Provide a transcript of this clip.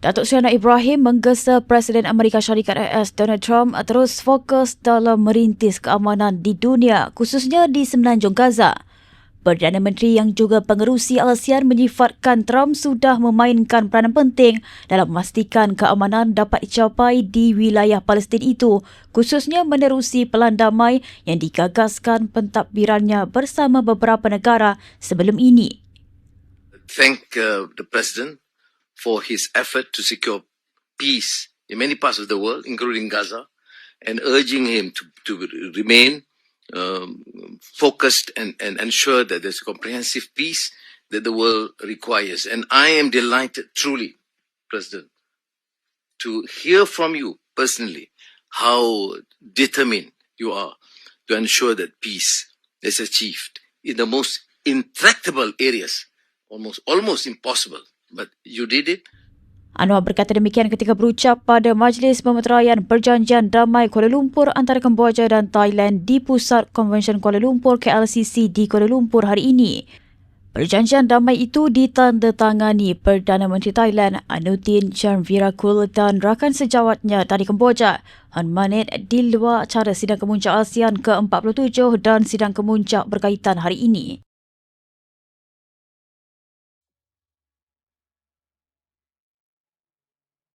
Datuk Seri Anwar Ibrahim menggesa Presiden Amerika Syarikat AS Donald Trump terus fokus dalam merintis keamanan di dunia khususnya di semenanjung Gaza. Perdana Menteri yang juga pengerusi ASEAN menyifatkan Trump sudah memainkan peranan penting dalam memastikan keamanan dapat dicapai di wilayah Palestin itu khususnya menerusi pelan damai yang digagaskan pentadbirannya bersama beberapa negara sebelum ini. Thank uh, the President for his effort to secure peace in many parts of the world, including Gaza, and urging him to, to remain um, focused and, and ensure that there's a comprehensive peace that the world requires. And I am delighted, truly, President, to hear from you personally how determined you are to ensure that peace is achieved in the most intractable areas, almost almost impossible but you did it. Anwar berkata demikian ketika berucap pada Majlis Pemeteraian Perjanjian Damai Kuala Lumpur antara Kemboja dan Thailand di Pusat Konvensyen Kuala Lumpur KLCC di Kuala Lumpur hari ini. Perjanjian damai itu ditandatangani Perdana Menteri Thailand Anutin Charnvirakul dan rakan sejawatnya dari Kemboja Han Manet di luar acara sidang kemuncak ASEAN ke-47 dan sidang kemuncak berkaitan hari ini.